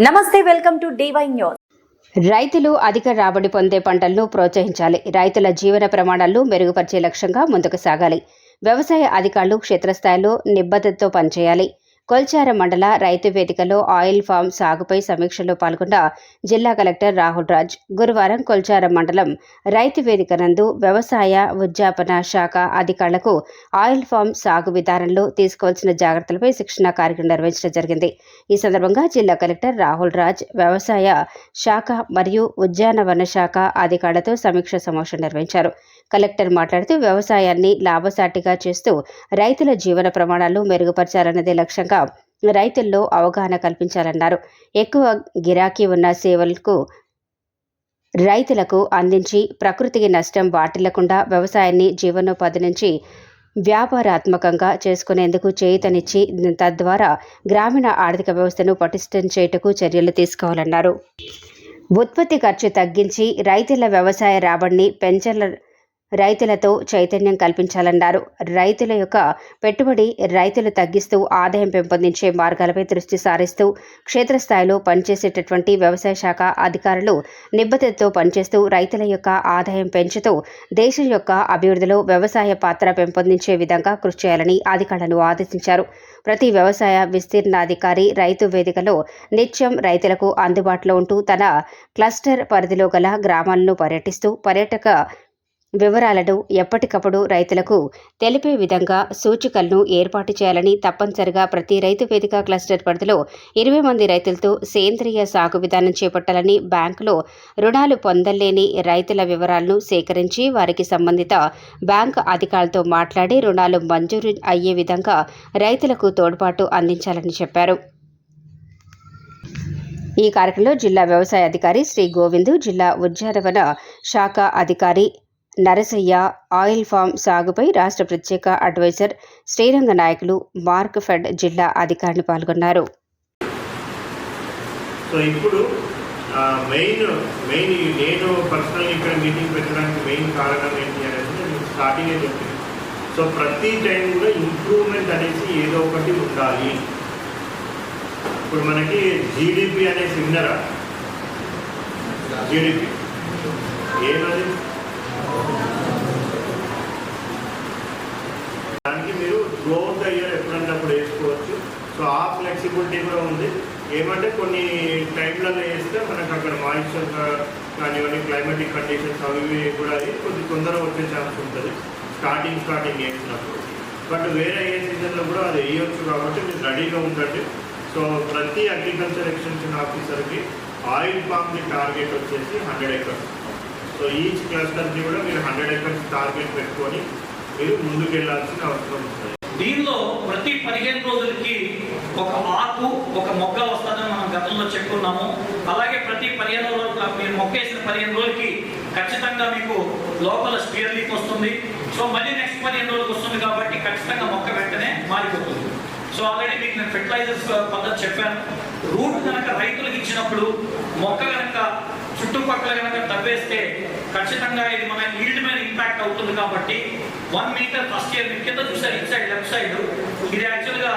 నమస్తే welcome to DY news. రైతులు అధిక రాబడి పొందే పంటలను ప్రోత్సహించాలి. రైతుల జీవన ప్రమాణాలను మెరుగుపరిచే లక్ష్యంగా ముందుకు సాగాలి. వ్యవసాయ అధికారులు క్షేత్రస్థాయిలో నిబద్ధతతో పనిచేయాలి. కొల్చార మండల రైతు వేదికలో ఆయిల్ ఫామ్ సాగుపై సమీక్షలో పాల్గొన్న జిల్లా కలెక్టర్ రాహుల్ రాజ్ గురువారం కొల్చార మండలం రైతు వేదిక నందు వ్యవసాయ ఉద్యాపన శాఖ అధికారులకు ఆయిల్ ఫామ్ సాగు విధానంలో తీసుకోవాల్సిన జాగ్రత్తలపై శిక్షణ కార్యక్రమం నిర్వహించడం జరిగింది. ఈ సందర్భంగా జిల్లా కలెక్టర్ రాహుల్ రాజ్ వ్యవసాయ శాఖ మరియు ఉద్యానవన శాఖ అధికారులతో సమీక్ష సమావేశం నిర్వహించారు. కలెక్టర్ మాట్లాడుతూ వ్యవసాయాన్ని లాభసాటిగా చేస్తూ రైతుల జీవన ప్రమాణాలు మెరుగుపరచాలన్నదే లక్ష్యంగా రైతుల్లో అవగాహన కల్పించాలన్నారు. ఎక్కువ గిరాకీ ఉన్న సేవలకు రైతులకు అందించి ప్రకృతికి నష్టం వాటిల్లకుండా వ్యవసాయాన్ని జీవనోపాధి నుంచి వ్యాపారాత్మకంగా చేసుకునేందుకు చేయుతనిచ్చి తద్వారా గ్రామీణ ఆర్థిక వ్యవస్థను పటిష్టం చేయుటకు చర్యలు తీసుకోవాలన్నారు. ఉత్పత్తి ఖర్చు తగ్గించి రైతుల వ్యవసాయ రాబడిని పెంచాల రైతులతో చైతన్యం కల్పించాలన్నారు. రైతుల యొక్క పెట్టుబడి రైతులు తగ్గిస్తూ ఆదాయం పెంపొందించే మార్గాలపై దృష్టి సారిస్తూ క్షేత్రస్థాయిలో పనిచేసేటటువంటి వ్యవసాయ శాఖ అధికారులు నిబద్ధతతో పనిచేస్తూ రైతుల యొక్క ఆదాయం పెంచుతూ దేశం యొక్క అభివృద్ధిలో వ్యవసాయ పాత్ర పెంపొందించే విధంగా కృషి చేయాలని అధికారులను ఆదేశించారు. ప్రతి వ్యవసాయ విస్తీర్ణాధికారి రైతు వేదికలో నిత్యం రైతులకు అందుబాటులో ఉంటూ తన క్లస్టర్ పరిధిలో గల గ్రామాలను పర్యటిస్తూ పర్యాటక వివరాలను ఎప్పటికప్పుడు రైతులకు తెలిపే విధంగా సూచికలను ఏర్పాటు చేయాలని తప్పనిసరిగా ప్రతి రైతు వేదిక క్లస్టర్ పరిధిలో ఇరవై మంది రైతులతో సేంద్రియ సాగు విధానం చేపట్టాలని బ్యాంకులో రుణాలు పొందలేని రైతుల వివరాలను సేకరించి వారికి సంబంధిత బ్యాంకు అధికారులతో మాట్లాడి రుణాలు మంజూరు అయ్యే విధంగా రైతులకు తోడ్పాటు అందించాలని చెప్పారు. ఈ కార్యక్రమంలో జిల్లా వ్యవసాయ అధికారి శ్రీ గోవిందు జిల్లా ఉద్యానవన శాఖ అధికారి నరసయ్య ఆయిల్ ఫామ్ సాగుపై రాష్ట్ర ప్రత్యేక అడ్వైజర్ శ్రీరంగ నాయకులు మార్క్ ఫెడ్ జిల్లా అధికారులు పాల్గొన్నారు. సో ఇప్పుడు మెయిన్ మెయిన్ నేను పర్సనల్ ఇక్కడ మీటింగ్ పెట్టడానికి మెయిన్ కారణం ఏంటి అనేది నేను స్టార్టింగే చెప్పింది సో ప్రతి టైం కూడా ఇంప్రూవ్మెంట్ అనేసి ఏదో ఒకటి ఉండాలి. ఇప్పుడు మనకి జీడిపి అనేసి విన్నరా జీడిపి. ఏమది? ఫ్లెక్సిబిలిటీ కూడా ఉంది. ఏమంటే కొన్ని టైంలలో వేస్తే మనకు అక్కడ మాయిశ్చర్ కానివ్వండి క్లైమాటిక్ కండిషన్స్ అవి కూడా కొద్ది తొందరగా వచ్చే ఛాన్స్ ఉంటుంది. స్టార్టింగ్ స్టార్టింగ్ వేసినప్పుడు బట్ వేరే ఏ సీజన్లో కూడా అది వేయొచ్చు కాబట్టి మీరు రెడీగా ఉండండి. సో ప్రతి అగ్రికల్చర్ ఎక్స్టెన్షన్ ఆఫీసర్కి ఆయిల్ పామ్ని టార్గెట్ వచ్చేసి హండ్రెడ్ ఎకర్స్ సో ఈచ్ క్లస్టర్కి కూడా మీరు హండ్రెడ్ ఎకర్స్ టార్గెట్ పెట్టుకొని మీరు ముందుకు వెళ్ళాల్సిన అవసరం ఉంటుంది. దీనిలో ప్రతి పదిహేను రోజులకి ఒక ఆకు ఒక మొగ్గ వస్తుందని మనం గతంలో చెప్పుకున్నాము. అలాగే ప్రతి పదిహేను రోజులు మీరు మొక్కేసిన పదిహేను రోజులకి ఖచ్చితంగా మీకు లోపల స్పియర్ లీక్ వస్తుంది. సో మళ్ళీ నెక్స్ట్ పదిహేను రోజులకు వస్తుంది కాబట్టి ఖచ్చితంగా మొక్క వెంటనే మారిపోతుంది. సో ఆల్రెడీ మీకు నేను ఫెర్టిలైజర్స్ పద్ధతి చెప్పాను. రూట్ కనుక రైతులకు ఇచ్చినప్పుడు మొక్క కనుక చుట్టుపక్కల కనుక తవ్వేస్తే ఖచ్చితంగా ఇది మన ఈల్డ్ ఇంపాక్ట్ అవుతుంది కాబట్టి వన్ మీటర్ ఫస్ట్ ఇయర్ కింద చూసారు ఇట్ సైడ్ లెఫ్ట్ సైడ్ ఇది యాక్చువల్గా